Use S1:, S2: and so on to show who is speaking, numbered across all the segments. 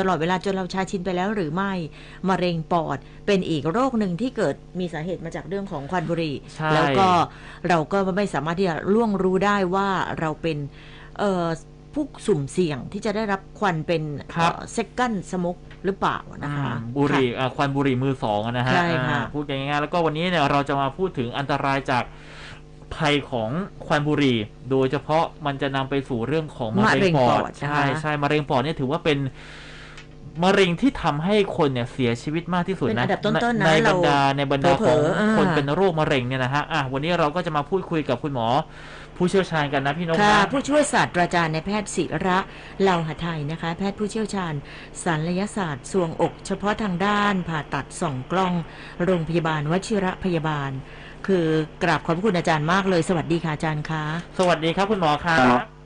S1: ตลอดเวลาจนเราชาชินไปแล้วหรือไม่มะเร็งปอดเป็นอีกโรคหนึ่งที่เกิดมีสาเหตุมาจากเรื่องของควันบุหรี่
S2: ใช่
S1: แล้วก็เราก็ไม่สามารถที่จะล่วงรู้ได้ว่าเราเป็นเอ่อผู้สุ่มเสี่ยงที่จะได้รับควันเป็น
S2: ครับ
S1: เซกันสมกหรือเปล่านะคะ
S2: อืมบุหรี่อะควันบุหรี่มือสองอะนะฮะ
S1: ใช่ค่ะ
S2: อ่าพูดง่ายๆแล้วก็วันนี้เนี่ยเราจะมาพูดถึงอันตรายจากภัยของควันบุหรี่ โดยเฉพาะมันจะนำไปสู่เรื่องของมะเร็งปอด
S1: มะเร็งปอด
S2: ใช่
S1: นะคะ
S2: ใช่มะเร็งปอดเนี่ยถือว่าเป็น มะเร็งที่ทำให้คนเนี่ยเสียชีวิตมากที่สุด
S1: เป็น
S2: นะ
S1: อันดับต้นๆนะ
S2: ในบร
S1: เรา
S2: รดาในบรรดา
S1: เผ
S2: ข
S1: ล
S2: อง
S1: อๆอ่า
S2: คนเป็นโรคมะเร็งเนี่ยนะฮะอะวันนี้เราก็จะมาพูดคุยกับคุณหมอ ผู้เชี่ยวชาญกันนะพี่นก
S1: ค่ะ
S2: นะ
S1: ผู้ช่วยศาสตราจารย์ในายแพทย์ศิระเหล่าหไทยนะคะ แพทย์ผู้เชี่ยวชาญศัลยศาสตร์สวงอก เฉพาะทางด้าน ผ่าตัดส่องกล้อง โรงพยาบาลวชิระพยาบาล คือกราบขอบพระคุณอาจารย์มากเลย สวัสดีค่ะอาจารย์คะ
S2: สวัสดีครับคุณหมอครับ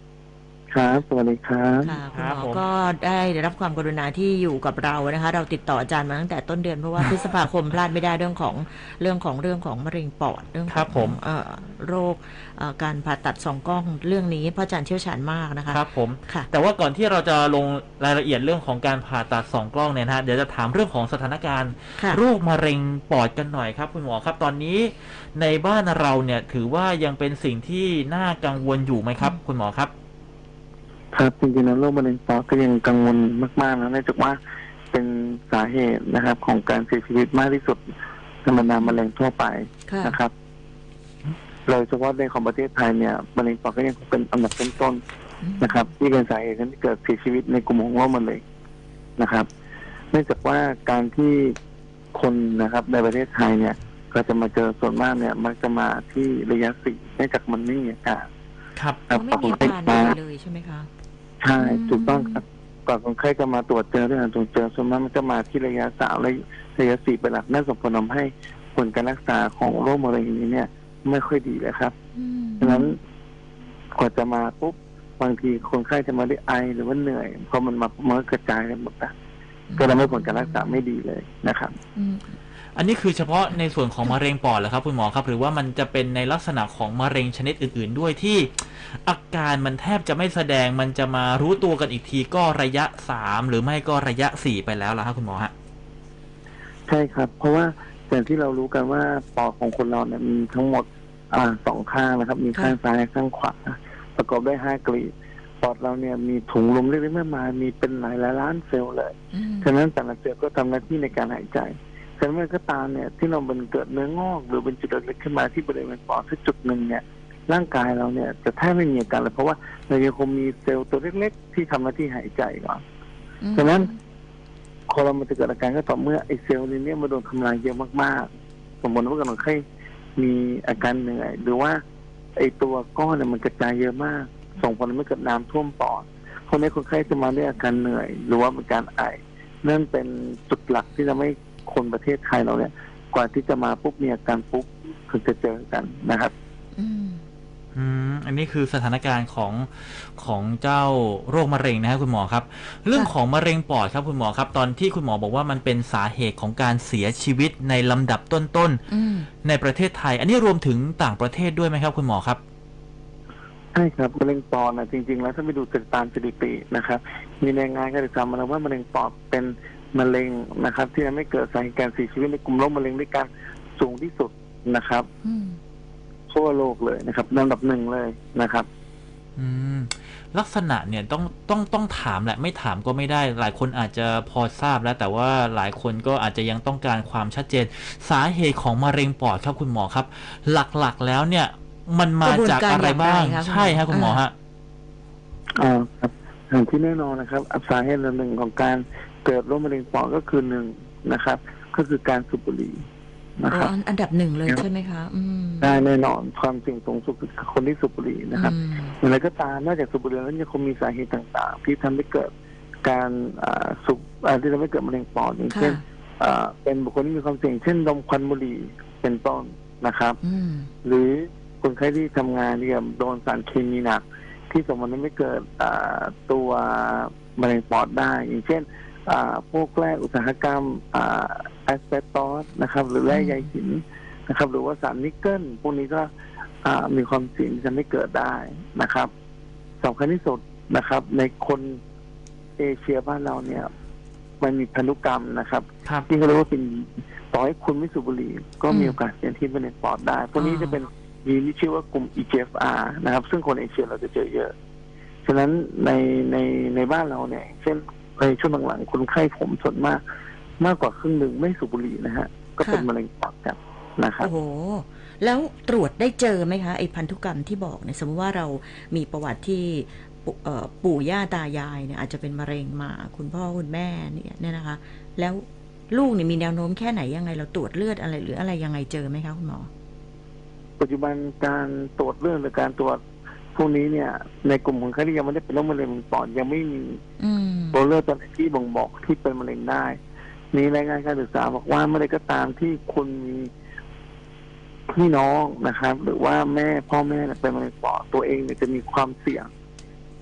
S3: ครับครับ สวัสดีครับ
S1: ค่ะคุณ
S2: ครับ
S1: หมอ
S2: ผม
S1: ก็ได้รับความกรุณาที่อยู่กับเรานะคะ เราติดต่ออาจารย์มาตั้งแต่ต้นเดือนเพราะว่าพฤษภาคมพลาดไม่ได้เรื่องของเรื่องของเรื่องของมะเร็งปอดเรื่อง
S2: ครับ
S1: ข
S2: ผ
S1: อง
S2: ม
S1: เอ่อโรคเอ่อการผ่าตัดสองกล้องเรื่องนี้เพราะอาจารย์เชี่ยวชาญมากนะคะ
S2: ครับผม
S1: ค่ะ
S2: แต่ว่าก่อนที่เราจะลงรายละเอียดเรื่องของการผ่าตัดสองกล้องเนี่ยนะฮะเดี๋ยวจะถามเรื่องของสถานการณ์
S1: ค่ะ
S2: โรคมะเร็งปอดกันหน่อยครับ คุณหมอครับตอนนี้ในบ้านเราเนี่ยถือว่ายังเป็นสิ่งที่น่ากังวลอยู่ไหมครับ คุณหมอครับ
S3: ครับจริงๆแล้วโรคมะเร็งปอดก็ยังกังวลมากๆนะเนื่องจากว่าเป็นสาเหตุนะครับ ของการเสียชีวิตมากที่สุดในบรรดามะเร็งทั่วไป
S1: ค่ะ
S3: นะครับโดยเฉพาะในของประเทศไทยเนี่ยมะเร็งปอดก็ยังคงเป็นอันดับต้นๆนะครับ ที่เป็นสาเหตุที่เกิดเสียชีวิตในกลุ่มของโรคมะเร็งนะครับเนื่องจากว่าการที่คนนะครับในประเทศไทยเนี่ย ก็จะมาเจอส่วนมากเนี่ย มักจะมาที่ระยะสี่เนื่องจากมันไม่มีอาการ
S2: ครับ
S1: เขาไม่มีอาการอะไรเลยใช่ไหมคะ
S3: ใช่
S1: อืม
S3: ถูกต้องครับก่อนคนไข้จะมาตรวจเจอเรื่องการตรวจเจอส่วนมากมันจะมาที่ระยะสามและระยะสี่เป็นหลักนั่นส่งผลทำให้ผลการรักษาของโรคมะเร็งนี้เนี่ย ไม่ค่อยดีเลยครับ
S1: อืม
S3: ฉะนั้นกว่าจะมาปุ๊บบางทีคนไข้จะมาด้วยไอหรือว่าเหนื่อยพอมันมามันก็กระจายกันหมดนะก็ทำให้ผลการรักษาไม่ดีเลยนะครับ
S1: อืม
S2: อันนี้คือเฉพาะในส่วนของมะเร็งปอดเหรอครับคุณหมอครับหรือว่ามันจะเป็นในลักษณะของมะเร็งชนิดอื่น ๆ ด้วยที่ อาการมันแทบจะไม่แสดงมันจะมารู้ตัวกันอีกทีก็ระยะสามหรือไม่ก็ระยะสี่ไปแล้วล่ะครับคุณหมอฮะ
S3: ใช่ครับ เพราะว่าอย่างที่เรารู้กันว่าปอดของคนเราเนี่ยมีทั้งหมดอ่าสองข้างนะครับ มีข้างซ้ายและข้างขวาประกอบด้วยห้ากลีบปอดเราเนี่ยมีถุงลมเล็กๆมากมายมีเป็นหลายล้านเซลล์เลย
S1: อืม
S3: ฉะนั้นแต่ละเซลล์ก็ทำหน้าที่ในการหายใจ ฉะนั้นเมื่อก็ตามเนี่ยที่เราเป็นเกิดเนื้องอก หรือเป็นจุดเล็กๆขึ้นมาที่บริเวณปอดที่จุดหนึ่งเนี่ยร่างกายเราเนี่ยจะแทบไม่มีอาการเลยเพราะว่าเรายังคงมีเซลล์ตัวเล็กๆ ที่ทำหน้าที่หายใจก่อนฉะนั้นคนเรามันจะเกิดอาการก็ต่อเมื่อไอเซลล์นี้เนี่ยมาโดนทำลายเยอะมากๆ สมมติว่าคนไข้มีอาการเหนื่อยหรือว่าไอตัวก้อนเนี่ยมันกระจายเยอะมาก ส่งผลให้เกิดน้ำท่วมปอดคนนี้คนไข้จะมาด้วยอาการเหนื่อย หรือว่าเป็นการไอนั่นเป็นจุดหลักที่ทำให้ คนประเทศไทยเราเนี่ย กว่าที่จะมาปุ๊บมีอาการปุ๊บถึงจะเจอกันนะครับ
S1: อืม
S2: อืมอันนี้คือสถานการณ์ของของเจ้าโรคมะเร็งนะครับคุณหมอครับ เรื่องของมะเร็งปอดครับคุณหมอครับ ตอนที่คุณหมอบอกว่ามันเป็นสาเหตุของการเสียชีวิตในลำดับต้น
S1: อืม
S2: ๆในประเทศไทย อันนี้รวมถึงต่างประเทศด้วยไหมครับ คุณหมอครับ
S3: ใช่ครับมะเร็งปอดนะจริง ๆ แล้วถ้าไปดูจากตามสถิตินะครับ มีรายงานการศึกษามาแล้วว่ามะเร็งปอดเป็น มะเร็งนะครับ ที่ทำให้เกิดสาเหตุการเสียชีวิตในกลุ่มโรคมะเร็งด้วยกันสูงที่สุดนะครับ
S1: อืม
S3: ทั่วโลกเลยนะครับลำดับหนึ่งเลยนะครับ
S2: อืมลักษณะเนี่ยต้องต้องต้องถามแหละไม่ถามก็ไม่ได้ หลายคนอาจจะพอทราบแล้ว แต่ว่าหลายคนก็อาจจะยังต้องการความชัดเจน สาเหตุของมะเร็งปอดครับคุณหมอครับ หลักๆแล้วเนี่ย มันมาจากอะไรบ้าง
S1: กระบวนการอย่างไรคะ
S2: ใช่ฮะคุณหมอฮะ
S3: อ่าครับอย่างที่แน่นอนนะครับสาเหตุหนึ่งของการ เกิดโรคมะเร็งปอดก็คือหนึ่งนะครับ ก็คือการสูบบุหรี่นะครับ
S1: อ๋ออันดับหนึ่งเลยใช่ไหมคะอืม
S3: ได้แน่นอนความเสี่ยงสูงสุดคือคนที่สูบบุหรี่นะครับ
S1: อืม
S3: อย่างไรก็ตามนอกจากสูบบุหรี่แล้วยังคงมีสาเหตุต่างๆ ที่ทำให้เกิดการอ่าสูบอ่าที่ทำให้เกิดมะเร็งปอดอย่างเช่น
S1: ค่ะ
S3: อ่าเป็นบุคคลที่มีความเสี่ยงเช่นดมควันบุหรี่เป็นต้นนะครับ
S1: อืม
S3: หรือคนไข้ที่ทำงานที่กับโดนสารเคมีหนัก ที่สมมติไม่เกิดอ่าตัวมะเร็งปอดได้ อย่างเช่นอ่า พวกแร่อุตสาหกรรมอ่าแอสเบสตอสนะครับ หรือแร่ใยหินนะครับ หรือว่าสารนิกเกิลพวกนี้ก็อ่ามีความเสี่ยงที่จะไม่เกิดได้นะครับสำคัญที่สุดนะครับ ในคนเอเชียบ้านเราเนี่ย มันมีพันธุกรรมนะครับ
S2: ครับ
S3: ที่เขาเรียกว่าเป็นต่อให้คุณไม่สูบบุหรี่ก็มี
S1: อืม
S3: โอกาสเสี่ยงที่เป็นในปอดได้พวกนี้
S1: อ๋อ
S3: จะเป็นยีนที่ชื่อว่ากลุ่ม EGFR นะครับ ซึ่งคนเอเชียเราจะเจอเยอะ ฉะนั้นในในในบ้านเราเนี่ย เช่น ในช่วงหลังๆคนไข้ผมส่วนมาก มากกว่าครึ่งหนึ่งไม่สูบบุหรี่นะฮะ ก็เป็นมะเร็งปอดกันนะครับ
S1: โอ้โห แล้วตรวจได้เจอไหมคะไอ้พันธุกรรมที่บอกเนี่ยสมมติว่าเรามีประวัติที่ปู่เอ่อปู่ย่าตายายเนี่ยอาจจะเป็นมะเร็งมา คุณพ่อคุณแม่เนี่ยเนี่ยนะคะ แล้วลูกเนี่ยมีแนวโน้มแค่ไหนยังไงเราตรวจเลือดอะไรหรืออะไรยังไงเจอไหมคะคุณหมอ
S3: ปัจจุบันการตรวจเลือดหรือการตรวจ พวกนี้เนี่ย ในกลุ่มคนไข้ที่ยังไม่ได้เป็นโรคมะเร็งปอดยังไม่มี
S1: อืม
S3: ตัวเลือดตัวไหนที่บ่งบอกที่เป็นมะเร็งได้ มีรายงานการศึกษาบอกว่าเมื่อใดก็ตามที่คุณมีพี่น้องนะครับ หรือว่าแม่พ่อแม่เนี่ยเป็นมะเร็งปอดตัวเองเนี่ยจะมีความเสี่ยง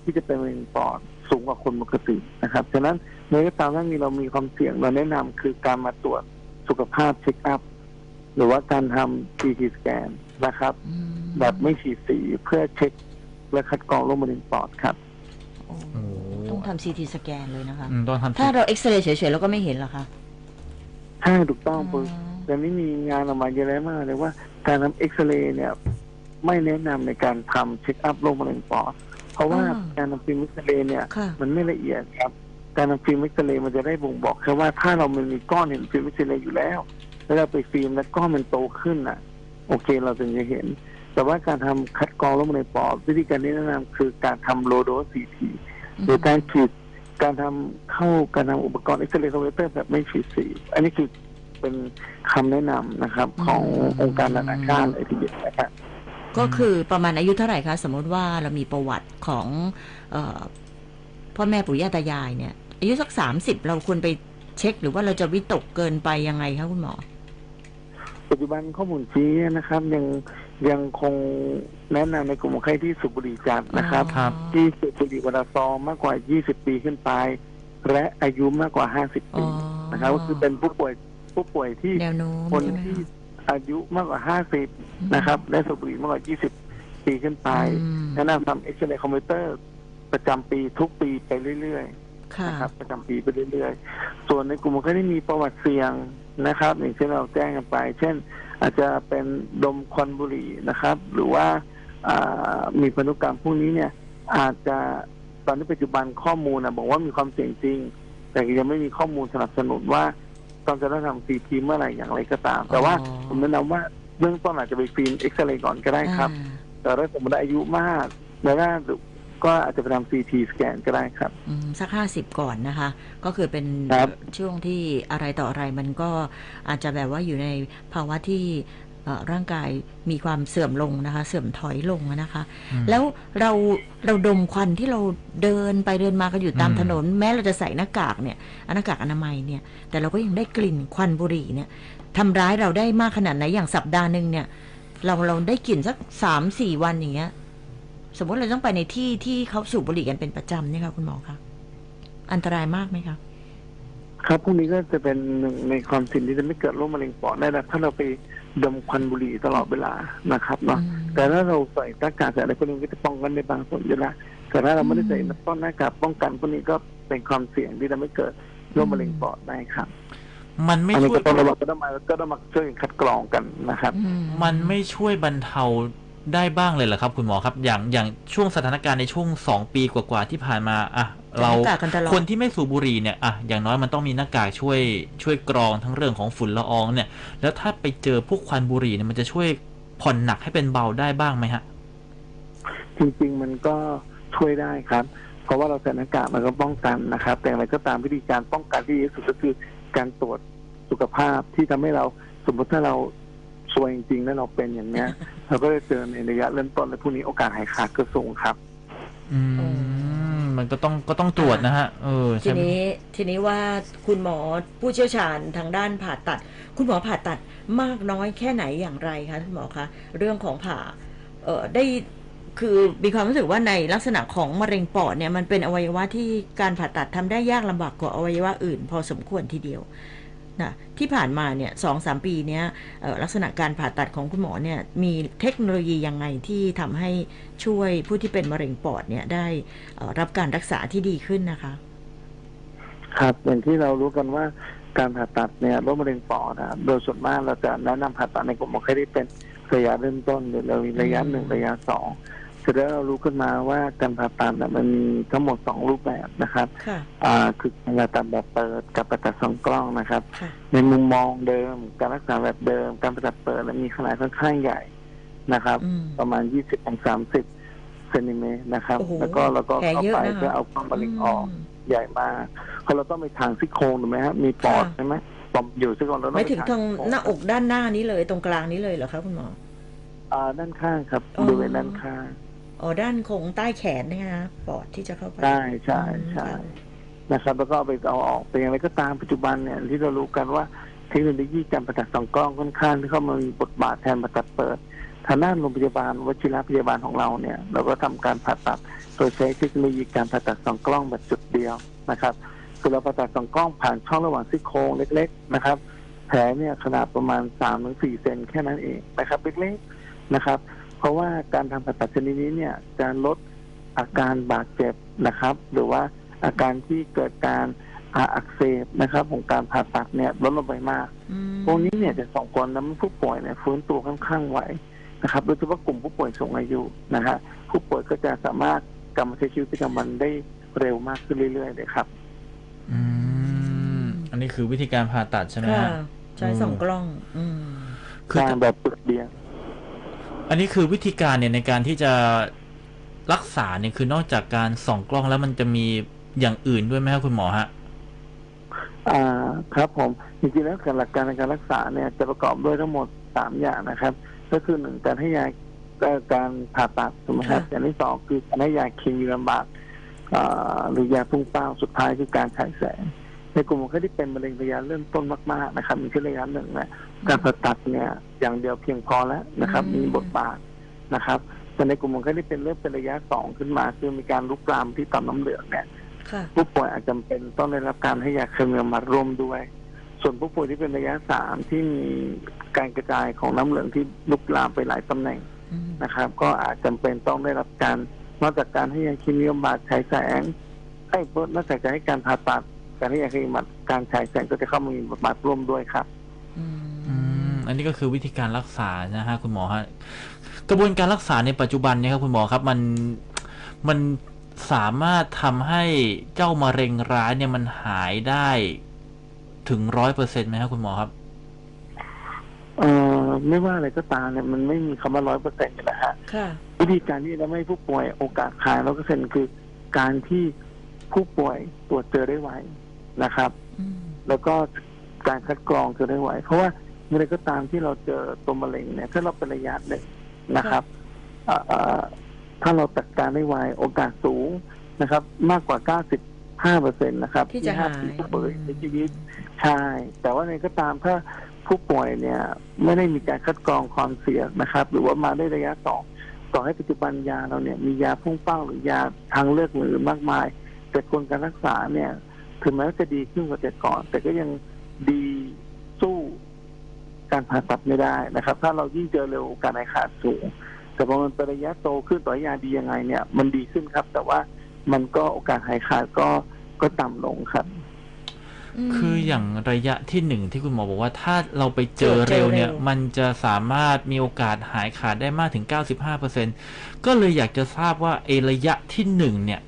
S3: ที่จะเป็นมะเร็งปอดสูงกว่าคนปกตินะครับฉะนั้นเมื่อใดก็ตามถ้ามีเรามีความเสี่ยงเราแนะนำคือการมาตรวจสุขภาพเช็คอัพหรือว่าการทำ CT สแกนนะครับ
S1: อืม
S3: แบบไม่ฉีดสีเพื่อเช็ค และคัดกรองโรคมะเร็งปอดครับ
S1: โอ้
S2: โอ้
S1: ต้องทำซีทีสแกนเลยนะคะ
S2: อืมต้องทำ
S1: ถ้าเราเอ็กซเรย์เฉยๆเราก็ไม่เห็นหรอคะ
S3: ใช่ถูกต้อง
S1: อ๋
S3: ปุ๊บ
S1: อ
S3: แต่นี่มีงานออกมาเยอะแยะมากเลยว่าการทำเอ็กซเรย์เนี่ย ไม่แนะนำในการทำเช็คอัพโรคมะเร็งปอด เพราะว่าการทำฟิล์มเอ็กซเรย์เนี่ย
S1: ค่ะ
S3: มันไม่ละเอียดครับ การทำฟิล์มเอ็กซเรย์มันจะได้บ่งบอกแค่ว่าถ้าเรามันมีก้อนเห็นฟิล์มเอ็กซเรย์อยู่แล้ว แล้วเราไปฟิล์มแล้วก้อนมันโตขึ้นน่ะ โอเคเราถึงจะเห็น แต่ว่าการทำคัดกรองโรคมะเร็งปอดวิธีการที่แนะนำคือการทำโลโดซีทีหรือการฉีดการทำเข้าการทำอุปกรณ์เอ็กซเรย์คอมพิวเตอร์แบบไม่ฉีดสีอันนี้คือเป็นคำแนะนำนะครับ ขององค์การนานาชาติเลยทีเดียวนะครับ
S1: ก็คือประมาณอายุเท่าไหร่คะ สมมติว่าเรามีประวัติของเออพ่อแม่ปู่ย่าตายายเนี่ย อายุสักสามสิบเราควรไปเช็ค หรือว่าเราจะวิตกเกินไปยังไงคะคุณหมอ
S3: ปัจจุบันข้อมูลชี้นะครับยัง ยังคงแนะนำในกลุ่มคนไข้ที่สูบบุหรี่จัดนะครับ
S2: ครับ
S3: ที่สูบบุหรี่วันละซองมากกว่า 20 ปีขึ้นไป และอายุมากกว่า 50
S1: อ๋
S3: ปี
S1: อ
S3: นะครับ ก็คือเป็นผู้ป่วยผู้ป่วยที่
S1: แนวโน้ม
S3: คน
S1: ใช่ไหม
S3: ที่
S1: คะ
S3: อายุมากกว่า 50 นะครับ และสูบบุหรี่มากกว่า 20 ปีขึ้นไป
S1: อืม
S3: แนะนำทำเอ็กซเรย์คอมพิวเตอร์ประจำปีทุกปีไปเรื่อยๆ
S1: ค่ะ
S3: นะครับประจำปีไปเรื่อยๆ ส่วนในกลุ่มคนไข้ที่มีประวัติเสี่ยงนะครับ อย่างเช่นเราแจ้งกันไป เช่น อาจจะเป็นดมควันบุหรี่นะครับ หรือว่าอ่ามีพันธุกรรมพวกนี้เนี่ย อาจจะตอนนี้ปัจจุบันข้อมูลนะบอกว่ามีความเสี่ยงจริง แต่ยังไม่มีข้อมูลสนับสนุนว่าต้องจะต้องทำซีทีเมื่อไหร่อย่างไรก็ตาม แต่ว่า
S1: อ๋อ
S3: ผมแนะนำว่าเบื้องต้นอาจจะไปฟิล์มเอ็กซเรย์ก่อนก็ได้ครับ
S1: อ่า
S3: แต่ถ้าสมมติอายุมากแล้วก็ ก็อาจจะไปทำซีทีสแกนก็ได้ครับ
S1: อืมสักห้าสิบก่อนนะคะ ก็คือเป็น
S3: ครับ
S1: ช่วงที่อะไรต่ออะไรมันก็อาจจะแบบว่าอยู่ในภาวะที่เอ่อร่างกายมีความเสื่อมลงนะคะ เสื่อมถอยลงนะคะ
S2: อืม
S1: แล้วเราเราดมควันที่เราเดินไปเดินมากันอยู่ตาม
S2: อืม
S1: ถนน แม้เราจะใส่หน้ากากเนี่ยหน้ากากอนามัยเนี่ย แต่เราก็ยังได้กลิ่นควันบุหรี่เนี่ยทำร้ายเราได้มากขนาดไหนอย่างสัปดาห์หนึ่งเนี่ย เราเราได้กลิ่นสักสามสี่วันอย่างเงี้ย สมมติเราต้องไปในที่ที่เขาสูบบุหรี่กันเป็นประจำเนี่ยค่ะคุณหมอคะอันตรายมากไหมคะ
S3: ครับพวกนี้ก็จะเป็นหนึ่งในความเสี่ยงที่จะไม่เกิดโรคมะเร็งปอดได้นะถ้าเราไปดมควันบุหรี่ตลอดเวลานะครับเนาะ
S1: อืม
S3: แต่ถ้าเราใส่หน้ากากใส่อะไรพวกนี้ก็จะป้องกันในบางส่วนอยู่แล้วแต่ถ้าเราไม่ได้ใส่
S1: อืม
S3: ต้นหน้ากากป้องกันพวกนี้ก็เป็นความเสี่ยงที่จะไม่เกิดโรคมะเร็งปอดได้ครับ
S2: มันไม่
S3: อันนี้
S2: ช่วย
S3: ก็ต้องระวังก็ต้องมาก็ต้องมาช่วยกันคัดกรองกันนะครับ
S1: อื
S2: มันไม่ช่วยบรรเทา ได้บ้างเลยเหรอครับ คุณหมอครับอย่างอย่างช่วงสถานการณ์ในช่วงสองปีกว่าๆที่ผ่านมาอะเรา
S1: ใส่หน้ากากกันตลอด
S2: คนที่ไม่สูบบุหรี่เนี่ยอะอย่างน้อยมันต้องมีหน้ากากช่วยช่วยกรองทั้งเรื่องของฝุ่นละอองเนี่ย แล้วถ้าไปเจอพวกควันบุหรี่เนี่ยมันจะช่วยผ่อนหนักให้เป็นเบาได้บ้างไหมฮะ
S3: จริงๆ มันก็ช่วยได้ครับ เพราะว่าเราใส่หน้ากากมันก็ป้องกันนะครับ แต่อะไรก็ตามวิธีการป้องกันที่ดีที่สุดก็คือการตรวจสุขภาพที่ทำให้เราสมมติถ้าเรา ซวยจริงๆแล้วเราเป็นอย่างเนี้ย เราก็จะเจอในระยะเริ่มต้นและพวกนี้โอกาสหายขาดก็สูงครับ
S2: อืม มันก็ต้องก็ต้องตรวจนะฮะ เออ
S1: ที
S2: ใช่ไหม
S1: นี้ทีนี้ว่าคุณหมอผู้เชี่ยวชาญทางด้านผ่าตัด คุณหมอผ่าตัดมากน้อยแค่ไหนอย่างไรคะคุณหมอคะเรื่องของผ่าเออได้คือมีความรู้สึกว่าในลักษณะของมะเร็งปอดเนี่ยมันเป็นอวัยวะที่การผ่าตัดทำได้ยากลำบากกว่าอวัยวะอื่น พอสมควรทีเดียว นะที่ผ่านมาเนี่ยสองสามปีเนี้ยลักษณะการผ่าตัดของคุณหมอเนี่ยมีเทคโนโลยียังไงที่ทำให้ช่วยผู้ที่เป็นมะเร็งปอดเนี่ยได้รับการรักษาที่ดีขึ้นนะคะ
S3: ครับอย่างที่เรารู้กันว่าการผ่าตัดเนี่ยโรคมะเร็งปอดอะโดยส่วนมากเราจะแนะนำผ่าตัดในกลุ่มคนไข้ที่เป็นระยะเริ่มต้นหรือระยะหนึ่งระยะสอง เสร็จแล้วเรารู้ขึ้นมาว่าการผ่าตัดเนี่ยมันมีทั้งหมดสองรูปแบบนะครับ
S1: ค่ะ
S3: อ่าคือการผ่าตัดแบบเปิดกับผ่าตัดสองกล้องนะครับ
S1: ค่ะ
S3: ในมุมมองเดิม การรักษาแบบเดิม การผ่าตัดเปิดและมีขนาดค่อนข้างใหญ่นะครับ
S1: อืม
S3: ประมาณ 20ถึง30เซนติเมตรนะครับ
S1: โอ้โห
S3: แล้วก็เราก็
S1: แผล
S3: เข้า
S1: เยอะ
S3: ไป
S1: นะคะ
S3: เพื่อเอาความมะเร็งออก
S1: ม
S3: ใหญ่มากเพราะเราต้องไปทางซี่โครงถูกไหมฮะมีปอด
S1: ค่ะ
S3: ใช่ไหมปอดอยู่ซี่โครงเราต้อง
S1: ไม่
S3: ไป
S1: ถึงทาง
S3: ซี่โคร
S1: หน้าอกด้านหน้านี้เลยตรงกลางนี้เลยเหรอคะคุณหมอ
S3: อ่าด้านข้างครับ
S1: อ๋อ
S3: บริเวณด้านข้าง
S1: อ๋อด้านโคงใต้แขนเนยนะปอดที่จะเข้าไป
S3: ใช่ใช่
S1: อืม
S3: ใช่
S1: ค่ะ
S3: นะครับแล้วก็เอาไปเอาออกเป็นอย่างไรก็ตามปัจจุบันเนี่ยที่เรารู้กันว่าเทคโนโลยีการผ่าตัดสองกล้องค่อนข้างที่เข้ามามีบทบาทแทนผ่าตัดเปิดทางด้านโรงพยาบาลวชิระพยาบาลของเราเนี่ย เราก็ทำการผ่าตัดโดยใช้เทคโนโลยีการผ่าตัดสองกล้องแบบจุดเดียวนะครับคือเราผ่าตัดสองกล้องผ่านช่องระหว่างซี่โครงเล็ก ๆนะครับ แผลเนี่ยขนาดประมาณสามถึงสี่เซนแค่นั้นเองนะครับเล็กๆนะครับ เพราะว่าการทำผ่าตัดชนิดนี้เนี่ยจะลดอาการบาดเจ็บนะครับ หรือว่าอาการที่เกิดการอาอักเสบนะครับของการผ่าตัดเนี่ยลดลงไปมาก
S1: อืม
S3: พวกนี้เนี่ยจะส่งผลทำให้ผู้ป่วยเนี่ยฟื้นตัวค่อนข้างไหวนะครับโดยเฉพาะกลุ่มผู้ป่วยสูงอายุนะฮะผู้ป่วยก็จะสามารถกลับมาใช้ชีวิตประจำวันได้เร็วมากขึ้นเรื่อยๆเลยครับ
S2: อืม อันนี้คือวิธีการผ่าตัดใช่ไหม
S1: ค่ะ
S2: ฮะ
S1: ใช้สองกล้อง อืม
S2: คือ
S3: การแบบเปลือกเดียว
S2: อันนี้คือวิธีการเนี่ยในการที่จะรักษาเนี่ยคือนอกจากการส่องกล้องแล้วมันจะมีอย่างอื่นด้วยไหมครับคุณหมอฮะ
S3: อ่าครับผมจริงๆแล้วการหลักการในการรักษาเนี่ยจะประกอบด้วยทั้งหมดสามอย่างนะครับ ก็คือหนึ่งการให้ยาเอ่อการผ่าตัดถูกไหมครับ
S1: ค่ะ
S3: อย่างที่สองคือการให้ยาเคมีบำบัดอ่าหรือยาพุ่งเป้าสุดท้ายคือการฉายแสง ในกลุ่มคนไข้ที่เป็นมะเร็งระยะเริ่มต้นมากๆนะครับ มีที่ระยะหนึ่งเนี่ยการผ่าตัดเนี่ยอย่างเดียวเพียงพอแล้วนะครับ
S1: อืม
S3: มีบทบาทนะครับแต่ในกลุ่มคนไข้ที่เป็นเริ่มเป็นระยะสองขึ้นมา คือมีการลุกลามที่ต่อมน้ำเหลืองเนี่ย
S1: ค่ะ
S3: ผู้ป่วยอาจจำเป็นต้องได้รับการให้ยาเคมีบำบัดร่วมด้วย ส่วนผู้ป่วยที่เป็นระยะสามที่มีการกระจายของน้ำเหลืองที่ลุกลามไปหลายตำแหน่ง
S1: อืม
S3: นะครับ ก็อาจจำเป็นต้องได้รับการนอกจากการให้ยาเคมีบำบัดฉายแสงไอ้ยนอกจากจะให้การผ่าตัด การให้ยาเคมีบำบัดการฉายแสงก็จะเข้ามามีบทบาทร่วมด้วยครับ
S1: อื
S2: อื
S1: ม
S2: มอันนี้ก็คือวิธีการรักษานะฮะคุณหมอฮะกระบวนการรักษาในปัจจุบันเนี่ยครับคุณหมอครับมันมันสามารถทำให้เจ้ามะเร็งร้ายเนี่ยมันหายได้ถึงร้อยเปอร์เซ็นต์ไหมครับคุณหมอครับ
S3: เอ่อไม่ว่าอะไรก็ตามเนี่ยมันไม่มีคำว่าร้อยเปอร์เซ็นต์อยู่แล้วฮะ
S1: ค่ะ
S3: วิธีการที่จะทำให้ผู้ป่วยโอกาสหายร้อยเปอร์เซ็นต์คือ การที่ผู้ป่วยตรวจเจอได้ไว นะครับ
S1: อืม
S3: แล้วก็การคัดกรองเจอได้ไวเพราะว่าเมื่อไรก็ตามที่เราเจอตัวมะเร็งเนี่ย ถ้าเราเป็นระยะหนึ่งนะครับเอ่อเอ่อถ้าเราจัดการได้ไวโอกาสสูงนะครับ มากกว่า 95เปอร์เซ็นต์นะครับ
S1: ที่จะหาย
S3: ที่ผู้ป่วยเสียชีวิตใช่แต่ว่าในก็ตามถ้าผู้ป่วยเนี่ย ไม่ได้มีการคัดกรองความเสี่ยงนะครับ หรือว่ามาได้ระยะสองต่อให้ปัจจุบันยาเราเนี่ยมียาพุ่งเป้าหรือยาทางเลือกอื่นๆมากมาย แต่คนการรักษาเนี่ย ถึงแม้ว่าจะดีขึ้นกว่าแต่ก่อน แต่ก็ยังดีสู้การผ่าตัดไม่ได้นะครับ ถ้าเรายิ่งเจอเร็วโอกาสหายขาดสูง แต่พอมันเป็นระยะโตขึ้นต่อยาดียังไงเนี่ย มันดีขึ้นครับ แต่ว่ามันก็โอกาสหายขาดก็ก็ต่ำลงครับ
S1: ม
S2: คืออย่างระยะที่หนึ่งที่คุณหมอบอกว่าถ้าเราไปเจอ
S1: เจอ
S2: เร็วเนี่ย
S1: เร็ว
S2: มันจะสามารถมีโอกาสหายขาดได้มากถึง 95%ก็เลยอยากจะทราบว่าเอระยะที่หนึ่งเนี่ย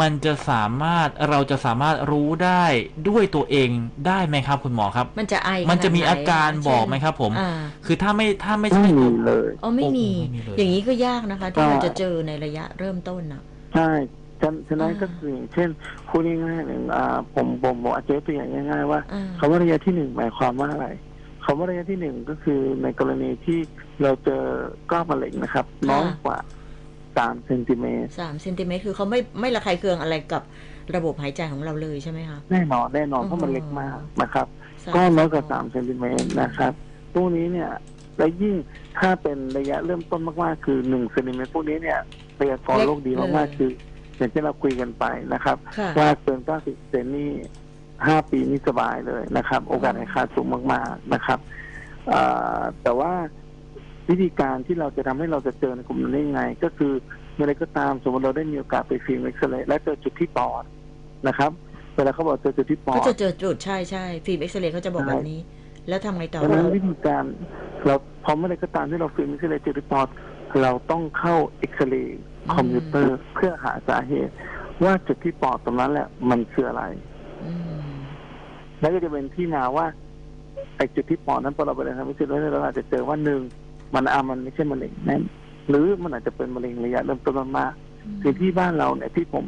S2: มันจะสามารถเราจะสามารถรู้ได้ด้วยตัวเองได้ไหมครับ คุณหมอครับ
S1: มันจะไอ
S2: มันจะมี
S1: ขนดไห
S2: อาการ
S1: เช่น
S2: บอกไหมครับผม
S1: อ่า
S2: คือถ้าไม่ถ้าไม่ใช่
S3: ไม่
S2: ตั
S3: มี
S2: ว
S3: เลย
S1: อ๋อไม่มี
S2: โอ้โหไม่มีเลย
S1: อย่างนี้ก็ยากนะคะ ที่
S3: ก็
S1: เราจะเจอในระยะเริ่มต้นอะ
S3: ใช่ฉะฉะนั้น
S1: อ่า
S3: ก็คืออย่างเช่นพูดง่ายๆหนึ่งอ่าผมผมผมอาจจะยกตัวอย่างง่ายๆว่า
S1: อ่า
S3: คำว่าระยะที่หนึ่งหมายความว่าอะไรคำว่าระยะที่หนึ่งก็คือในกรณีที่เราเจอก้อนมะเร็งนะครับ น้อยกว่า สามเซนติเมตร
S1: สามเซนติเมตรคือเขาไม่ไม่ระคายเคืองอะไรกับระบบหายใจของเราเลยใช่ไหมคะ
S3: แน่นอนแน่นอน
S1: อ๋อ
S3: เพราะมันเล็กมากนะครับ
S1: สาม
S3: ก็น้อยกว่าสามเซนติเมตรนะครับพวกนี้เนี่ยและยิ่งถ้าเป็นระยะเริ่มต้นมากๆคือหนึ่งเซนติเมตรพวกนี้เนี่ยพยากรณ์โรคดีมากๆคืออย่างที่เราคุยกันไปนะครับ
S1: ค่ะ
S3: ว่าเกิน90เซนนี่5ปีนี่สบายเลยนะครับ โอกาสหายขาดสูงมากๆนะครับเอ่อแต่ว่า วิธีการที่เราจะทำให้เราจะเจอในกลุ่มนั้นได้ยังไง ก็คือเมื่อไรก็ตามสมมติเราได้มีโอกาสไปฟิล์มเอ็กซเรย์และเจอจุดที่ปอดนะครับเวลาเขาบอกเจอจุดที่ปอ
S1: เขา
S3: ด
S1: จะเจอจุดใช่ใช่ฟิล์มเอ็กซเรย์เขาจะบอก
S3: ใช่
S1: แบบนี้ แล้วทำไงต่อ
S3: ดังนั้น
S1: คะ
S3: วิธีการเราพอเมื่อไรก็ตามที่เราฟิล์มเอ็กซเรย์เจอที่ปอดเราต้องเข้าเอ็กซเรย์คอมพิวเตอร์เพื่อหาสาเหตุ ว่าจุดที่ปอดตรงนั้นแหละ มันคืออะไร
S1: อืม
S3: แล้วก็จะเป็นที่มาว่าไอ้จุดที่ปอดนั้นพอเราไปเรียนทำวิจัยแล้วเราอาจจะเจอว่าหนึ่ง มันอามันไม่ใช่มะเร็งนั้นหรือมันอาจจะเป็นมะเร็งระยะเริ่มต้นมากๆคือที่บ้านเราเนี่ยที่ผม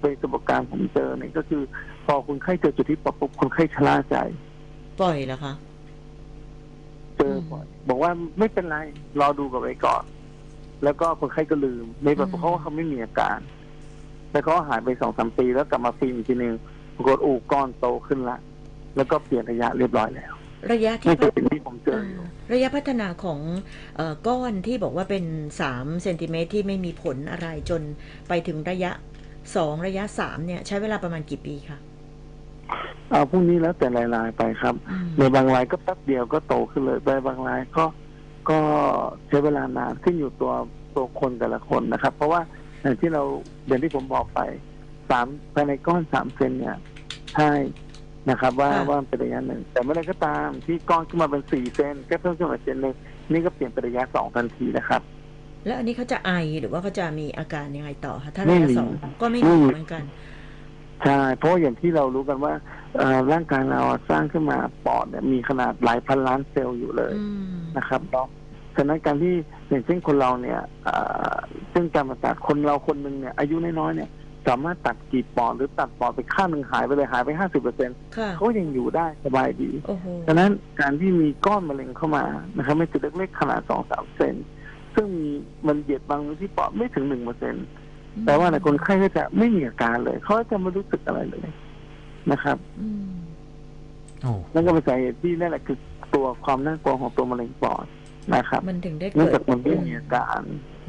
S3: เป็นประสบการณ์ผมเจอเนี่ยก็คือ พอคนไข้เจอจุดที่ปอดปุ๊บคนไข้ชะล่าใจ
S1: ปล่อยแล้วคะ
S3: เจอบ่อยบอกว่าไม่เป็นไรรอดูกับไว้ก่อน แล้วก็คนไข้ก็ลืมในแบบเพราะว่าเขาไม่มีอาการแล้วก็หายไปสองสามปีแล้วกลับมาฟิล์มอีกทีหนึ่งปรากฏอูก้อนโตขึ้นละแล้วก็เปลี่ยนระยะเรียบร้อยแล้ว
S1: ระยะที่
S3: นี่
S1: พั
S3: คือ
S1: ฒ
S3: สิ่งที่ผมเจออยู่
S1: ระยะพัฒนาของเออก้อนที่บอกว่าเป็นสามเซนติเมตรที่ไม่มีผลอะไรจนไปถึงระยะสองระยะสามเนี่ย ใช้เวลาประมาณกี่ปีคะ
S3: เอาพรุ่งนี้แล้วแต่รายๆไปครับ
S1: อืม
S3: ในบางรายก็แป๊บเดียวก็โตขึ้นเลยในบางรายก็ก็ใช้เวลานานขึ้นอยู่ตัวตัวคนแต่ละคนนะครับ เพราะว่าอย่างที่เราอย่างที่ผมบอกไปสามภายในก้อนสามเซนเนี่ยใช่ นะครับว่า
S1: ค่ะ
S3: ว่ามันเป็นระยะหนึ่งแต่เมื่อไรก็ตามที่ก้อนขึ้นมาเป็นสี่เซนก็เพิ่มขึ้นมาเซนหนึ่งนี่ก็เปลี่ยนเป็นระยะสองทันทีนะครับ
S1: แล้วอันนี้เขาจะไอหรือว่าเขาจะมีอาการยังไงต่อคะถ้า
S3: ไม่
S1: ระยะ
S3: มี
S1: สองก็ไม่
S3: ไม่
S1: มี
S3: มี
S1: เหมือนกัน
S3: ใช่เพราะว่าอย่างที่เรารู้กันว่าเอ่อร่างกายเราอะสร้างขึ้นมาปอดเนี่ยมีขนาดหลายพันล้านเซลล์อยู่เลย
S1: อืม
S3: นะครับเนาะฉะนั้นการที่อย่างเช่นคนเราเนี่ยเอ่อซึ่งการผ่าตัดคนเราคนหนึ่งเนี่ยอายุน้อยๆเนี่ย สามารถตัดกี่ปอดหรือตัดปอดไปข้างหนึ่งหายไปเลยหายไปห้าสิบเปอร์เซ็นต์
S1: ค่ะ
S3: เขายังอยู่ได้สบายดี
S1: โอ้โห
S3: ฉะนั้นการที่มีก้อนมะเร็งเข้ามานะครับไม่จุดเล็กๆขนาดสองสามเซนซึ่งมีมันเหยียดบางที่ปอดไม่ถึงหนึ่งเปอร์เซ็นต์แต่ว่าในคนไข้ก็จะไม่มีอาการเลย เขาจะไม่รู้สึกอะไรเลยนะครับ
S1: อืม
S2: โอ้
S3: นั่นก็เป็นสาเหตุที่นั่นแหละคือตัวความน่ากลัวของตัวมะเร็งปอดนะครับ
S1: มันถึงได้
S3: เนื่อง
S1: เกิด
S3: จากมันไม่มีอาการ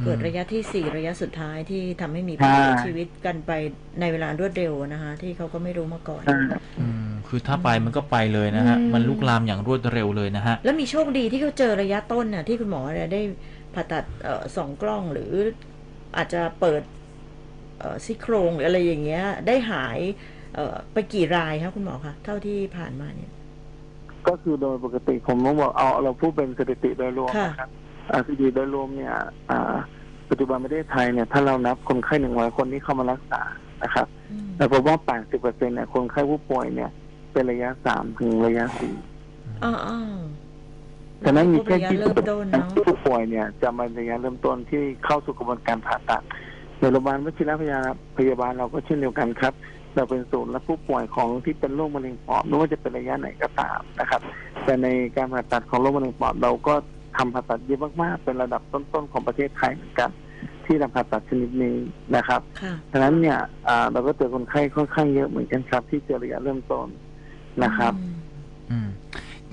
S1: เกิดระยะที่สี่ระยะสุดท้ายที่ทำให้มี
S3: ใช่
S1: ผู้เสียชีวิตกันไปในเวลารวดเร็วนะคะ ที่เขาก็ไม่รู้มาก่อน
S3: อ่า
S2: อืมคือถ้าไปมันก็ไปเลยนะฮะ
S1: อืม
S2: มันลุกลามอย่างรวดเร็วเลยนะฮะ
S1: แล้วมีโชคดีที่เขาเจอระยะต้นน่ะที่คุณหมอเนี่ยได้ผ่าตัดเอ่อสองกล้องหรืออาจจะเปิดเอ่อซี่โครงหรืออะไรอย่างเงี้ย ได้หายเอ่อไปกี่รายคะคุณหมอคะเท่าที่ผ่านมาเนี่ย
S3: ก็คือโดยปกติผมต้องบอกเอาเราพูดเป็นสถิติโดยรวม
S1: ค่ะ
S3: นะครับ อ่าสถิติโดยรวมเนี่ยอ่าปัจจุบันประเทศไทยเนี่ยถ้าเรานับคนไข้หนึ่งร้อยคนที่เข้ามารักษานะครับ
S1: อืม
S3: แต่พบว่า 80เปอร์เซ็นต์เนี่ยคนไข้ผู้ป่วยเนี่ย เป็นระยะสามถึงระยะสี่
S1: อ้าวอ้าว
S3: ฉะนั้นมีแค่
S1: ระยะ
S3: ที่
S1: เริ่มต้นเนาะ
S3: ผู้ป่วยเนี่ย จะมาระยะเริ่มต้นที่เข้าสู่กระบวนการผ่าตัดในโรงพยาบาลวชิรพยาพยาบาลเราก็เช่นเดียวกันครับ เราเป็นศูนย์รับผู้ป่วยของที่เป็นโรคมะเร็งปอดไม่ว่าจะเป็นระยะไหนก็ตามนะครับ แต่ในการผ่าตัดของโรคมะเร็งปอดเราก็ ทำผ่าตัดเยอะมากๆ เป็นระดับต้นๆของประเทศไทยเหมือนกันที่ทำผ่าตัดชนิดนี้นะครับ
S1: ค่ะ
S3: ฉะนั้นเนี่ยอ่าเราก็เจอคนไข้ค่อนข้างเยอะเหมือนกันครับ ที่เจอระยะเริ่มต้นนะครับ
S1: อืม
S2: อืม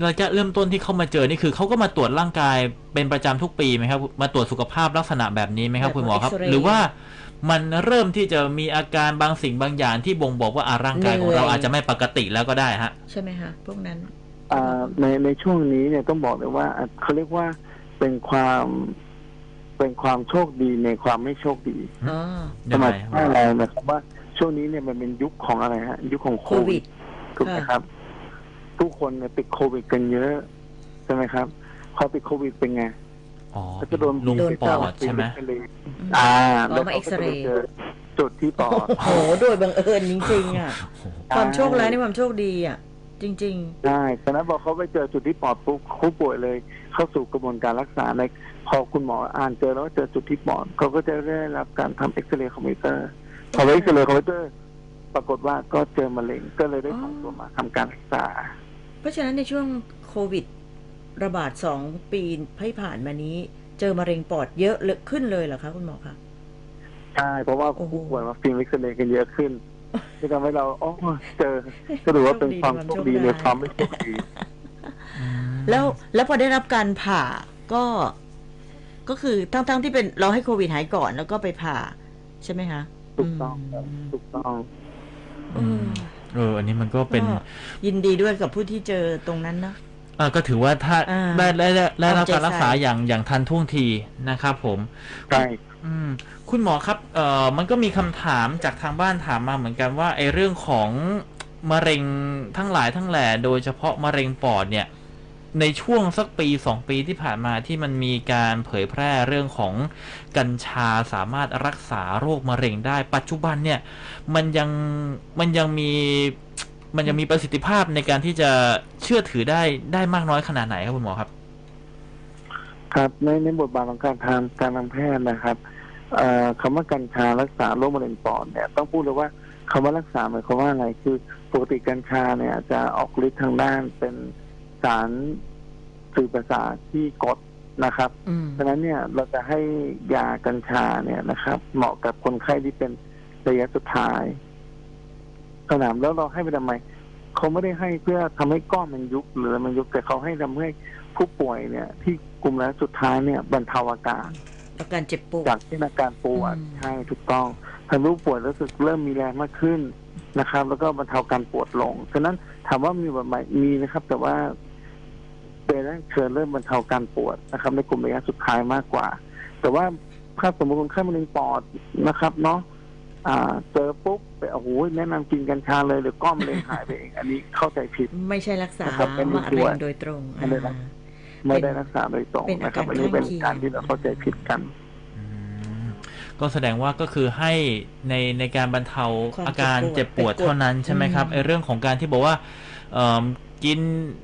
S2: ระยะเริ่มต้นที่เขามาเจอนี่คือเขาก็มาตรวจร่างกายเป็นประจำทุกปีไหมครับ มาตรวจสุขภาพลักษณะแบบนี้ไหมครับ
S1: แบบ
S2: คุณหมอครับ
S1: เอ็กซเรย์
S2: หรือว่ามันเริ่มที่จะมีอาการบางสิ่งบางอย่างที่บ่งบอกว่าอาร่างกายของเรา
S1: เหนื่อย
S2: อาจจะไม่ปกติแล้วก็ได้ฮะ
S1: ใช่ไหมคะพวกนั้น
S3: อ่า ในในช่วงนี้เนี่ยต้องบอกเลยว่าอะเขาเรียกว่าเป็นความเป็นความโชคดีในความไม่โชคดี
S1: อ๋อ
S3: ส
S2: ยัง
S3: มั
S2: ไง
S3: ย
S2: ครับ
S3: ว่าอะไรนะครับว่าช่วงนี้เนี่ยมันเป็นยุคของอะไรฮะ ยุคของ
S1: โค
S3: โค
S1: วิ
S3: วิ
S1: ด
S3: ดถูกไหมครับ ทุกคนเนี่ยติดโควิดกันเยอะใช่ไหมครับพอติดโควิดเป็นไง
S2: อ๋อ
S3: ก็จะโดน
S2: ลุง
S3: บีบ
S2: ปอดใช่ไหม
S3: ปเลย
S1: อืม
S3: อ่า
S1: อ๋อ
S3: แล้ว
S1: มา
S3: เขา
S1: เอ็กซ
S3: ก็จะ
S1: เร
S3: ไป
S1: ย์
S3: เจอจุดที่ปอด
S1: โอ้โหโดยบังเอิญจริงๆอะ
S2: โอ้โห
S1: ความโชคร้ายในความโชคดีอะ จริง
S3: ใช่ฉะนั้นพอเขาไปเจอจุดที่ปอดปุ๊บผู้ป่วยเลย เข้าสู่กระบวนการรักษาในพอคุณหมออ่านเจอแล้วว่าเจอจุดที่ปอดเขาก็จะได้รับการทำเอ็กซเรย์คอมพิวเตอร์พอไปเอ็กซเรย์คอมพิวเตอร์ ปรากฏว่าก็เจอมะเร็งก็เลยได้ส่งตัวมาทำการรักษา
S1: ๆเพราะฉะนั้นในช่วงโควิด ระบาดสองปีที่ผ่านมานี้ เจอมะเร็งปอดเยอะเลยขึ้นเลยเหรอคะคุณหมอคะ
S3: ใช่ เพราะว่า
S1: โอ้โห
S3: ผู้ป่วยมาฟิล์มเอ็กซเรย์กันเยอะขึ้น ที่ทำให้เราอ๋อเจอก็ถือว่าเป็นความโชคดีในความไม่โชคดี
S2: อืม
S1: แล้วแล้วพอได้รับการผ่าก็ ก็คือทั้งๆที่เป็นเราให้โควิดหายก่อนแล้วก็ไปผ่า ใช่ไหมคะ
S3: ถูกต้องครับ
S1: ม
S3: ถูกต้อง
S1: เออ
S2: เออ อันนี้มันก็เป็น
S1: ก็ยินดีด้วยกับผู้ที่เจอตรงนั้นนะ
S2: เออก็ถือว่าถ้า
S1: อ่า
S2: ได้ได้ได้ได้รับ
S1: เอาใจ
S2: การรักษา
S1: ใส่
S2: อย่างอย่างทันท่วงทีนะครับผม
S3: ใช่
S2: อืมคุณหมอครับ เอ่อ มันก็มีคำถามจากทางบ้านถามมาเหมือนกันว่าไอ้เรื่องของมะเร็งทั้งหลายทั้งแหล่โดยเฉพาะมะเร็งปอดเนี่ย ในช่วงสักปีสองปีที่ผ่านมาที่มันมีการเผยแพร่เรื่องของกัญชาสามารถรักษาโรคมะเร็งได้ ปัจจุบันเนี่ย มันยังมันยังมีมันยังมีประสิทธิภาพในการที่จะเชื่อถือได้ได้มากน้อยขนาดไหนครับคุณหมอครับ
S3: ครับในในบทบาทของการทางการทางแพทย์นะครับเอ่อคำว่ากัญชารักษาโรคมะเร็งปอดเนี่ยต้องพูดเลยว่าคำว่ารักษาหมายความว่าอะไรคือปกติกัญชาเนี่ยจะออกฤทธิ์ทางด้านเป็นสารสื่อประสาทที่กดนะครับ
S1: อืม
S3: ฉะนั้นเนี่ยเราจะให้ยากัญชาเนี่ยนะครับ เหมาะกับคนไข้ที่เป็นระยะสุดท้ายสนามแล้วเราให้ไปทำไมเขาไม่ได้ให้เพื่อทำให้ก้อนมันยุบหรือมันยุบแต่เขาให้ทำให้ ผู้ป่วยเนี่ย ที่กลุ่มระยะสุดท้ายเนี่ยบรรเทาอาการ
S1: อาการเจ็บปวด
S3: จากที่อาการปวด
S1: อืม
S3: ใช่ถูกต้องทำให้ผู้ป่วยรู้สึกเริ่มมีแรงมากขึ้นนะครับ แล้วก็บรรเทาการปวดลงฉะนั้นถามว่ามีแบบไหมมีนะครับ แต่ว่าเป็นแรกเชิญเริ่มบรรเทาการปวดนะครับ ในกลุ่มระยะสุดท้ายมากกว่า แต่ว่าถ้าสมมติคนไข้มะเร็งปอดนะครับ เนาะอ่าเจอปุ๊บไปโอ้โหแนะนำกินกัญชาเลยหรือก้อนมะเร็งหายไปเอง อันนี้เข้าใจผิด
S1: ไม่ใช่รักษา
S3: นะครับเป็น
S1: มะ
S3: ตัว
S1: เร็งโดยตรง
S3: ไม่ได้รัก
S1: อ่า
S3: ไม่ได้รักษาโดยตรง
S1: เป็นอา
S3: นะค
S1: การ
S3: รับอันนี้เป็น
S1: ข้างเคียง
S3: การที่เราเข้าใจผิดกัน
S2: อืมก็แสดงว่าก็คือให้ในในการบรรเทา
S1: ความ
S2: อาการ
S1: เจ็
S2: เจ็
S1: บบป
S2: ป
S1: ว
S2: ว
S1: ด
S2: ดเท่านั้นใช่ไหมครับ
S1: อืม
S2: ไอเรื่องของการที่บอกว่าเอิ่มกิน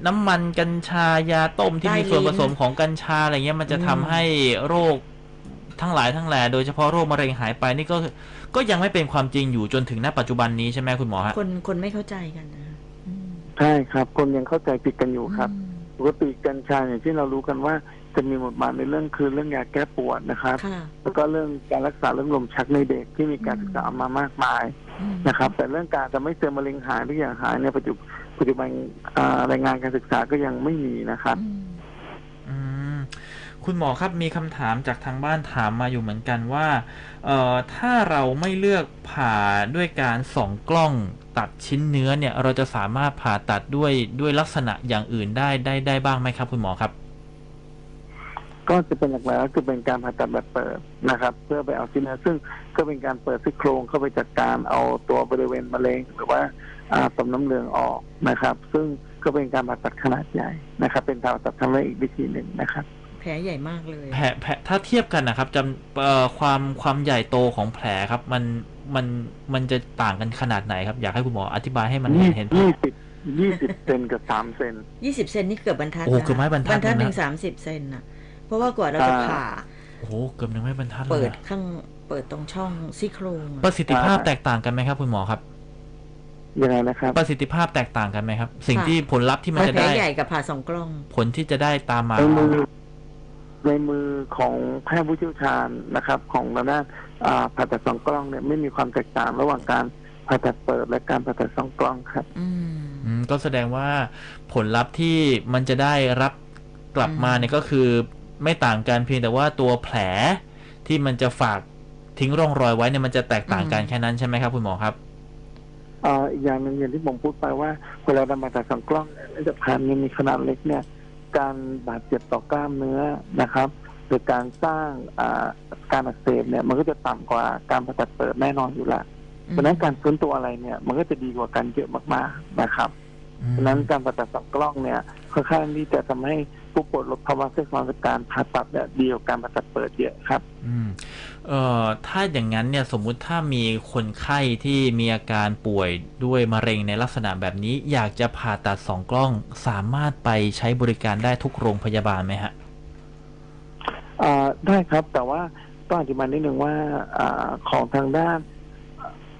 S2: น้ำมันกัญชายาต้มที่
S1: ใต้
S2: มีส่วน
S1: ลิ้
S2: ผ
S1: น
S2: สมของกัญชาอะไรเงี้ยมันจะ
S1: อืม
S2: ทำให้โรคทั้งหลายทั้งแหล่โดยเฉพาะโรคมะเร็งหายไปนี่ก็ก็ยังไม่เป็นความจริงอยู่จนถึงณปัจจุบันนี้ใช่ไหมคุณหมอฮะ
S1: คนคนไม่เข้าใจกันนะอืม
S3: ใช่ครับ คนยังเข้าใจผิดกันอยู่ครับ
S1: อืม
S3: ปกติกัญชาอย่างที่เรารู้กันว่าจะมีบทบาทในเรื่องคือเรื่องยาแก้ปวดนะครับ
S1: ค่ะ
S3: แล้วก็เรื่องการรักษาเรื่องลมชักในเด็กที่มีการ
S1: อืม
S3: ศึกษามามากมาย
S1: อืม
S3: นะครับ แต่เรื่องการจะไม่เจอมะเร็งหายทุกอย่างหายในยปัจจุบันปัจจุบันอ่ารายงานการศึกษาก็ยังไม่มีนะครับ
S1: อืม
S2: อืม คุณหมอครับมีคำถามจากทางบ้านถามมาอยู่เหมือนกันว่าเออถ้าเราไม่เลือกผ่าด้วยการส่องกล้องตัดชิ้นเนื้อเนี่ยเราจะสามารถผ่าตัดด้วยด้วยลักษณะอย่างอื่นได้ได้ได้บ้างไหมครับ คุณหมอครับ
S3: ก็จะเป็นหลักๆก็คือเป็นการผ่าตัดแบบเปิดนะครับ เพื่อไปเอาชิ้นเนื้อซึ่งก็เป็นการเปิดซี่โครงเข้าไปจัดการเอาตัวบริเวณมะเร็งหรือว่าอาต่อมน้ำเหลืองออกนะครับ ซึ่งก็เป็นการผ่าตัดขนาดใหญ่นะครับ เป็นการผ่าตัดทางเลือกอีกวิธีหนึ่งนะครับ
S1: ลใหญ่มากเลย
S2: แผลแผลถ้าเทียบกันนะครับจำเอ่อความความใหญ่โตของแผลครับ มันมันมันจะต่างกันขนาดไหนครับ อยากให้คุณหมออธิบายให้มันเห็นเห็นภา
S3: ยี่
S2: พ
S3: สิบยี่สิบเซนกับสามเซน
S1: ยี่สิบเซนนี่เกือบบรรทัด
S2: โอ้
S1: นะ
S2: เกือบไม้บรรทัด
S1: บรรทัด
S2: เลยนะ
S1: หนึ่งสามสิบเซนน่ะ เพราะว่ากว่าเราจะ
S3: อ่า
S1: ผ่า
S2: โอ้โหเกือบหนึ่งไม่บรรทัดเล
S1: เปิ
S2: ย
S1: ด
S2: อะ
S1: ข้างเปิดตรงช่องซี่โครงอะ
S2: ประสิทธิภาพแตกต่างกันไหมครับคุณหมอครับ
S3: ยังไงนะครับ
S2: ประสิทธิภาพแตกต่างกันไหมครับ สิ่งที่ผลลัพธ์ที่มันจะ
S1: แผล
S2: ได้
S1: ใหญ่กับผ่าสองกล้อง
S2: ผลที่จะได้ตามมา
S3: ในมือ ในมือของแพทย์ผู้เชี่ยวชาญนะครับ ของระนาดอ่าผ่าตัดสองกล้องเนี่ยไม่มีความแตกต่างระหว่างการผ่าตัดเปิดและการผ่าตัดสองกล้องครับ
S1: อืม
S2: อืมก็แสดงว่าผลลัพธ์ที่มันจะได้รับกลับมา
S1: อืม
S2: เนี่ยก็คือไม่ต่างกันเพียงแต่ว่าตัวแผลที่มันจะฝากทิ้งร่องรอยไว้เนี่ยมันจะแตกต่างกันแค่นั้นใช่ไหมครับคุณหมอครับ
S3: อ่าอีกอย่างหนึ่งอย่างที่ผมพูดไปว่าเวลาเรามาตัดสองกล้องเนี่ยเนื่องจากแผ่นมันมีขนาดเล็กเนี่ย การบาดเจ็บต่อกล้ามเนื้อนะครับหรือการสร้างอ่าการอักเสบเนี่ยมันก็จะต่ำกว่าการผ่าตัดเปิดแน่นอนอยู่แล้วเพราะฉะนั้นการฟื้นตัวอะไรเนี่ย มันก็จะดีกว่ากันเยอะมากๆนะครับ
S2: อืม
S3: เพราะฉะนั้นการผ่าตัดสองกล้องเนี่ยค่อนข้างที่จะทำให้ผู้ป่วยลดภาวะแทรกซ้อนจากการผ่าตัดเนี่ยดีกว่าการผ่าตัดเปิดเยอะครับ
S2: อืม เอ่อถ้าอย่างนั้นเนี่ยสมมุติถ้ามีคนไข้ที่มีอาการป่วยด้วยมะเร็งในลักษณะแบบนี้ อยากจะผ่าตัดสองกล้องสามารถไปใช้บริการได้ทุกโรงพยาบาลไหมฮะ
S3: อ่าได้ครับแต่ว่าต้องอธิบายนิดนึงว่าอาของทางด้าน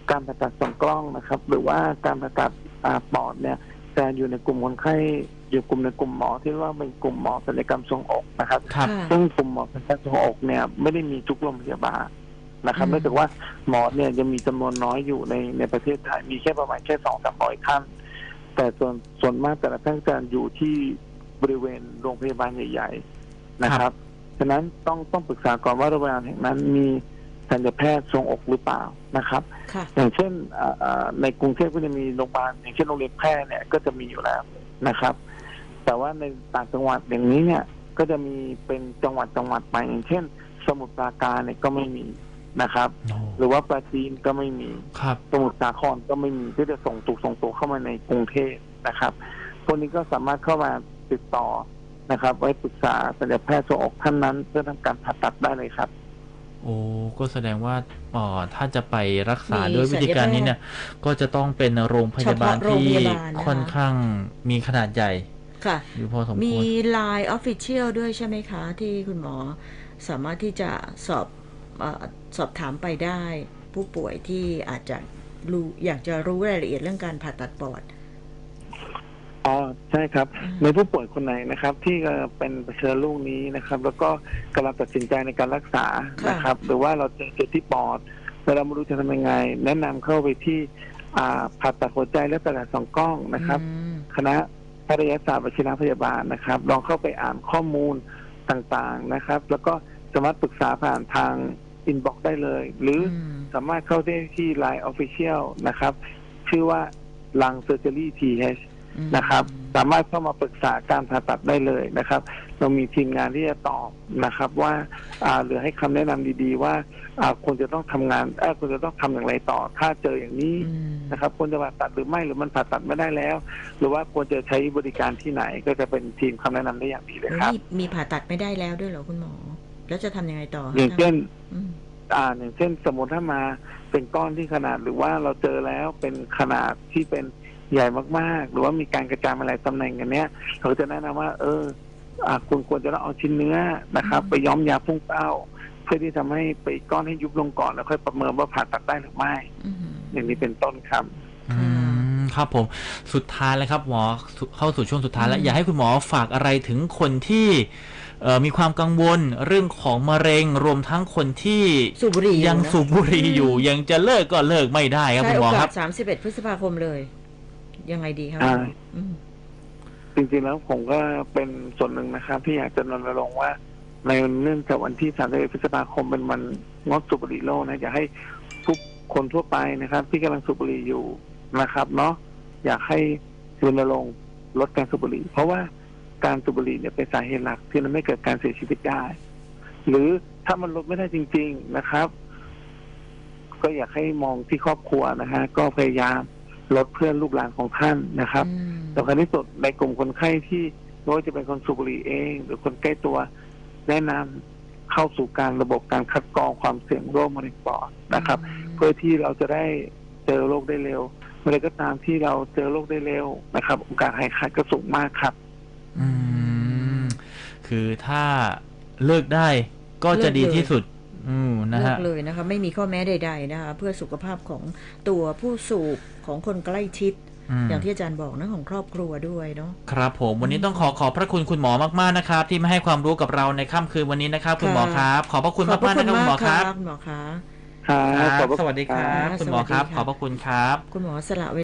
S3: การผ่าตัดสองกล้องนะครับ หรือว่าการผ่าตัดอ่าปอดเนี่ยจะอยู่ในกลุ่มคนไข้ อยู่กลุ่มในกลุ่มหมอที่เรียกว่าเป็นกลุ่มหมอศัลยกรรมทรวงอกนะครับ
S2: ครับ
S1: ค่ะ
S3: ซึ่งกลุ่มหมอศัลยกรรมทรวงอกเนี่ยไม่ได้มีทุกโรงพยาบาลนะครับ
S1: อืม
S3: เนื่องจากว่าหมอเนี่ยยังมีจำนวนน้อยอยู่ในในประเทศไทยมีแค่ประมาณแค่สองสามร้อยท่าน แต่ส่วนส่วนมากแต่ละท่านจะอยู่ที่บริเวณโรงพยาบาลใหญ่ๆนะครับฉะนั้นต้องต้องปรึกษาก่อนว่าโรงพยาบาลแห่งนั้นมีทันตแพทย์ทรวงอกหรือเปล่านะครับ
S1: ค่ะ
S3: อย่างเช่นอ่าอ่าในกรุงเทพก็จะมีโรงพยาบาลอย่างเช่นโรงเรียนแพทย์เนี่ยก็จะมีอยู่แล้วนะครับ แต่ว่าในต่างจังหวัดอย่างนี้เนี่ย ก็จะมีเป็นจังหวัดจังหวัดไปอย่างเช่น สมุทรปราการเนี่ยก็ไม่มีนะครับ
S2: โอ้
S3: หรือว่าปราจีนก็ไม่มี
S2: ครับ
S3: สมุทรสาครก็ไม่มีที่จะส่งตัวส่งตัวเข้ามาในกรุงเทพนะครับพวกนี้ก็สามารถเข้ามาติดต่อนะครับ ไว้ปรึกษาศัลยแพทย์ส่งออกท่านนั้นเพื่อทำการผ่าตัดได้เลยครับ
S2: โอ้ก็แสดงว่าอ๋อถ้าจะไปรักษา
S1: มี
S2: ด้วยวิธีการนี้
S1: ศัลยแพทย์
S2: เนี่ย ก็จะต้องเป็นโรงพยาบาล
S1: เฉพาะโรง
S2: ที่
S1: พยาบาลนะคะ
S2: ค่อนข้างมีขนาดใหญ่
S1: ค่ะ
S2: อยู่พอสม
S1: มี
S2: ควร
S1: Line Official ด้วยใช่ไหมคะ ที่คุณหมอสามารถที่จะสอบเออสอบถามไปได้ ผู้ป่วยที่อาจจะรู้อยากจะรู้รายละเอียดเรื่องการผ่าตัดปอด
S3: อ๋อใช่ครับ
S1: อืม
S3: ในผู้ป่วยคนไหนนะครับ ที่เป็นเผชิญโรคนี้นะครับ แล้วก็กำลังตัดสินใจในการรักษานะครับ หรือว่าเราเจอจุดที่ปอดแต่เราไม่รู้จะทำยังไง แนะนำเข้าไปที่อ่าผ่าตัดหัวใจและตลาดสองกล้องนะครับ
S1: อืม
S3: คณะ แพทยศาสตร์วชิรพยาบาลนะครับ ลองเข้าไปอ่านข้อมูลต่างๆนะครับ แล้วก็สามารถปรึกษาผ่านทางอินบ็อกได้เลย หรืออ
S1: ม
S3: สามารถเข้าได้ที่ Line Official นะครับ ชื่อว่าลังเซอร์เจอรี่ทีเนะครับ สามารถเข้ามาปรึกษาการผ่าตัดได้เลยนะครับ เรามีทีมงานที่จะตอบนะครับว่าอ่าหรือให้คำแนะนำดีๆว่าอ่าควรจะต้องทำงานเออควรจะต้องทำอย่างไรต่อ ถ้าเจออย่างนี้
S1: อืม
S3: นะครับควรจะผ่าตัดหรือไม่หรือมันผ่าตัดไม่ได้แล้ว หรือว่าควรจะใช้บริการที่ไหนก็จะเป็นทีมคำแนะนำได้อย่างดีเลยครับ
S1: มีมีผ่าตัดไม่ได้แล้วด้วยเหรอคุณหมอ แล้วจะทำยังไงต่อคะ
S3: อย่างเช่น
S1: อืม
S3: อ่าอย่างเช่นสมมติถ้ามาเป็นก้อนที่ขนาดหรือว่าเราเจอแล้วเป็นขนาดที่เป็น ใหญ่มากๆ หรือว่ามีการกระจายมาหลายตำแหน่งกันเนี้ยเราจะแนะนำว่า เอออ่าคุณควรจะต้องเอาชิ้นเนื้อนะครับ ไปย้อมยาพุ่งเป้า เพื่อที่ทำให้ไปก้อนให้ยุบลงก่อนแล้วค่อยประเมินว่าผ่าตัดได้หรือไม่
S1: อืม
S3: อย่างนี้เป็นต้นครับ
S2: อืมครับผมสุดท้ายแล้วครับหมอสุเข้าสู่ช่วงสุดท้ายแล้ว
S1: อืม
S2: อยากให้คุณหมอฝากอะไรถึงคนที่เอ่อมีความกังวลเรื่องของมะเร็งรวมทั้งคนที่
S1: สูบบุหรี่อ
S2: ยัง
S1: นะ
S2: สูบบุหรี่อยู่ ยังจะเลิกก็เลิกไม่ได้ครับ
S1: ใช่
S2: คุณหม
S1: โอ
S2: อค
S1: กา
S2: รั
S1: ส
S2: บ
S1: สามสิบเอ็ดพฤษภาคมเลย ยังไงดีครับ
S3: อ่า
S1: อืม
S3: จริงๆแล้วผมก็เป็นส่วนหนึ่งนะครับ ที่อยากจะรณรงค์ว่า ในเนื่องจากวันที่31พฤษภาคมเป็นวันงดสูบบุหรี่โลกนะอยากให้ทุกคนทั่วไปนะครับ ที่กำลังสูบบุหรี่อยู่นะครับ เนาะอยากให้รณรงค์ลดการสูบบุหรี่ เพราะว่าการสูบบุหรี่เนี่ยเป็นสาเหตุหลักที่ทำให้เกิดการเสียชีวิตได้ หรือถ้ามันลดไม่ได้จริง ๆนะครับ ก็อยากให้มองที่ครอบครัวนะฮะก็พยายาม ลดเพื่อนลูกหลานของท่านนะครับ
S1: อืม
S3: สำคัญที่สุดในกลุ่มคนไข้ที่ไม่ว่าจะเป็นคนสูบบุหรี่เอง หรือคนใกล้ตัวแนะนำเข้าสู่การระบบการคัดกรองความเสี่ยงโรคมะเร็งปอดนะครับ เพื่อที่เราจะได้เจอโรคได้เร็วเมื่อไรก็ตามที่เราเจอโรคได้เร็วนะครับโอกาสหายขาดก็สูงมากครับ
S2: อืมคือถ้าเลิกได้ก็จะดีที่สุด อืมนะ
S1: เลิ
S2: ฮะ
S1: กเลยนะคะไม่มีข้อแม้ใดๆนะคะเพื่อสุขภาพของตัวผู้สูบของคนใกล้ชิด
S2: ม
S1: อย่างที่อาจารย์บอกนะของครอบครัวด้วยเนาะ
S2: ครับผมวันนี้ต้องขอขอบพระคุณคุณหมอมากๆนะครับ ที่มาให้ความรู้กับเราในค่ำคืนวันนี้นะครับ คุณหมอครับ ขอบพระคุณมากๆนะครับคุณหมอครับ
S1: คุณหมอคะ
S3: ครับ
S2: ครับ
S3: ขอบพระ
S2: สวัสดีครับ
S1: ครับ
S2: คุณหมอครับ
S1: สวัสดีค่ะ
S2: ขอบพระคุณครับ
S1: คุณหมอสละเว